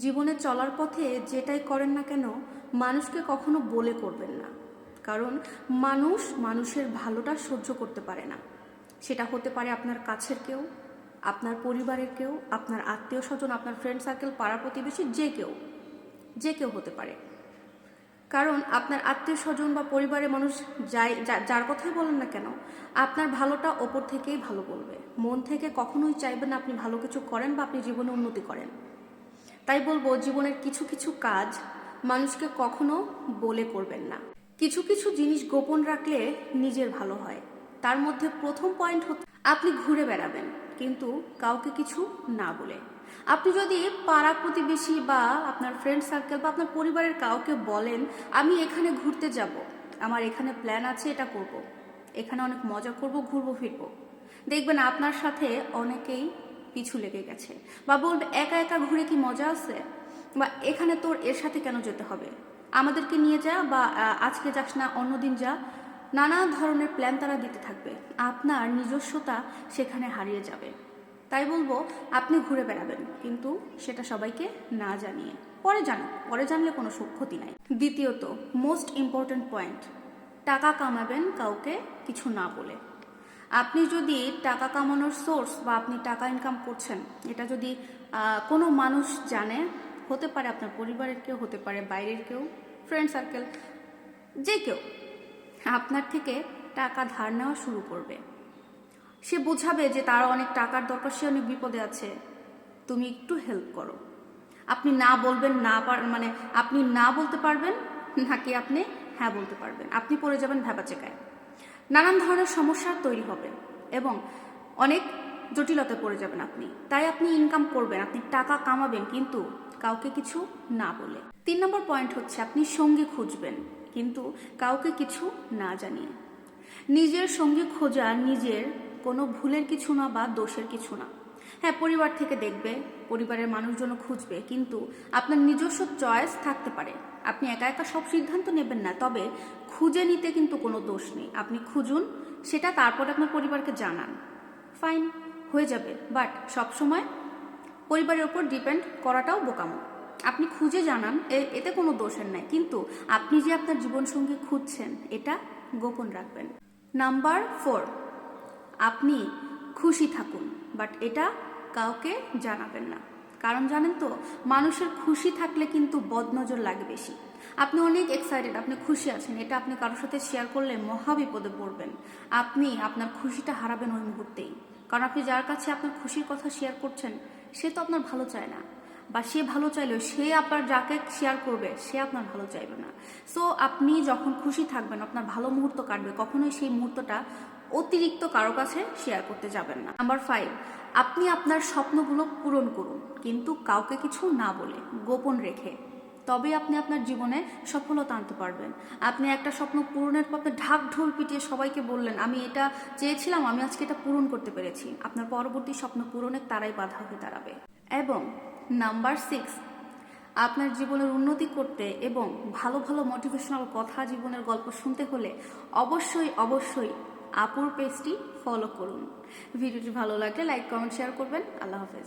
জীবনে চলার পথে যেটাই করেন না কেন, মানুষকে কখনো বলে করবেন না। কারণ মানুষ মানুষের ভালোটা সহ্য করতে পারে না। সেটা হতে পারে আপনার কাছের কেউ, আপনার পরিবারের কেউ, আপনার আত্মীয় স্বজন আপনার ফ্রেন্ড সার্কেল পাড়া প্রতিবেশী, যে কেউ যে কেউ হতে পারে। কারণ আপনার আত্মীয় স্বজন বা পরিবারের মানুষ যাই যার কথাই বলেন না কেন, আপনার ভালোটা ওপর থেকেই ভালো বলবে। মন থেকে কখনোই চাইবেন আপনি ভালো কিছু করেন বা আপনি জীবনে উন্নতি করেন। তাই বলব, জীবনের কিছু কিছু কাজ মানুষকে কখনো বলে করবেন না। কিছু কিছু জিনিস গোপন রাখলে নিজের ভালো হয়। তার মধ্যে প্রথম পয়েন্ট হচ্ছে, আপনি ঘুরে বেড়াবেন, কিন্তু কাউকে কিছু না বলে। আপনি যদি পাড়া প্রতিবেশী বা আপনার ফ্রেন্ড সার্কেল বা আপনার পরিবারের কাউকে বলেন, আমি এখানে ঘুরতে যাব, আমার এখানে প্ল্যান আছে, এটা করব। এখানে অনেক মজা করব, ঘুরবো, ফিরবো। দেখবেন আপনার সাথে অনেকেই পিছু লেগে গেছে। বা বলবে, একা একা ঘুরে কি মজা আছে? বা এখানে তোর এর সাথে কেন যেতে হবে? আমাদেরকে নিয়ে যা বা আজকে যাস না, অন্যদিন যা। নানা ধরনের প্ল্যান তারা দিতে থাকবে। আপনার নিজস্বতা সেখানে হারিয়ে যাবে। তাই বলব, আপনি ঘুরে বেড়াবেন, কিন্তু সেটা সবাইকে না জানিয়ে। পরে জানো পরে জানলে কোনো ক্ষতি নাই। দ্বিতীয়ত মোস্ট ইম্পর্ট্যান্ট পয়েন্ট টাকা কামাবেন কাউকে কিছু না বলে। আপনি যদি টাকা কামানোর সোর্স বা আপনি টাকা ইনকাম করছেন, এটা যদি কোনো মানুষ জানে, হতে পারে আপনার পরিবারের কেউ, হতে পারে বাইরের কেউ ফ্রেন্ড সার্কেল যে কেউ, আপনার থেকে টাকা ধার নেওয়া শুরু করবে। সে বোঝাবে যে তার অনেক টাকার দরকার, সে অনেক বিপদে আছে। তুমি একটু হেল্প করো। আপনি না বলবেন, না পার মানে আপনি না বলতে পারবেন, নাকি আপনি হ্যাঁ বলতে পারবেন? আপনি পড়ে যাবেন ভেবাচেকায় নানান ধরনের সমস্যা তৈরি হবে এবং অনেক জটিলতা পড়ে যাবেন আপনি। তাই আপনি ইনকাম করবেন, আপনি টাকা কামাবেন কিন্তু কাউকে কিছু না বলে। তিন নম্বর পয়েন্ট হচ্ছে আপনি সঙ্গী খুঁজবেন কিন্তু কাউকে কিছু না জানিয়ে। নিজের সঙ্গী খোঁজা নিজের কোনো ভুলের কিছু না বা দোষের কিছু না। হ্যাঁ পরিবার থেকে দেখবে, পরিবারের মানুষজনও খুঁজবে কিন্তু আপনার নিজস্ব চয়েস থাকতে পারে। আপনি একা একা সব সিদ্ধান্ত নেবেন না, তবে খুঁজে নিতে কিন্তু কোনো দোষ নেই। আপনি খুঁজুন, সেটা তারপরে আপনার পরিবারকে জানান। ফাইন হয়ে যাবে। বাট সবসময় পরিবারের ওপর ডিপেন্ড করাটাও বোকামো। আপনি খুঁজে জানান এতে কোনো দোষের নাই। কিন্তু আপনি যে আপনার জীবনসঙ্গী খুঁজছেন, এটা গোপন রাখবেন। নাম্বার ফোর আপনি খুশি থাকুন বাট এটা কাউকে জানাবেন না। কারণ জানেন তো, মানুষের খুশি থাকলে কিন্তু বদনজর লাগে বেশি। আপনি অনেক এক্সাইটেড আপনি খুশি আছেন, এটা আপনি কারোর সাথে শেয়ার করলে মহা বিপদে পড়বেন। আপনি আপনার খুশিটা হারাবেন ওই মুহূর্তেই। কারণ আপনি যার কাছে আপনার খুশির কথা শেয়ার করছেন, সে তো আপনার ভালো চায় না। বা সে ভালো চাইলেও সে আপনার যাকে শেয়ার করবে, সে আপনার ভালো চাইবে না। সো আপনি যখন খুশি থাকবেন, আপনার ভালো মুহূর্ত কাটবে, কখনোই সেই মুহূর্তটা অতিরিক্ত কারও কাছে শেয়ার করতে যাবেন না। নাম্বার ফাইভ আপনি আপনার স্বপ্নগুলো পূরণ করুন, কিন্তু কাউকে কিছু না বলে, গোপন রেখে। তবে আপনি আপনার জীবনে সফলতা আনতে পারবেন। আপনি একটা স্বপ্ন পূরণের পর আপনি ঢাক ঢোল পিটিয়ে সবাইকে বললেন, আমি এটা চেয়েছিলাম, আমি আজকে এটা পূরণ করতে পেরেছি। আপনার পরবর্তী স্বপ্ন পূরণে তারাই বাধা হয়ে দাঁড়াবে। এবং নাম্বার সিক্স, আপনার জীবনের উন্নতি করতে এবং ভালো ভালো মোটিভেশনাল কথা জীবনের গল্প শুনতে হলে অবশ্যই অবশ্যই আপুর পেজটি ফলো করুন। ভিডিওটি ভালো লাগলে লাইক কমেন্ট শেয়ার করবেন। আল্লাহ হাফেজ।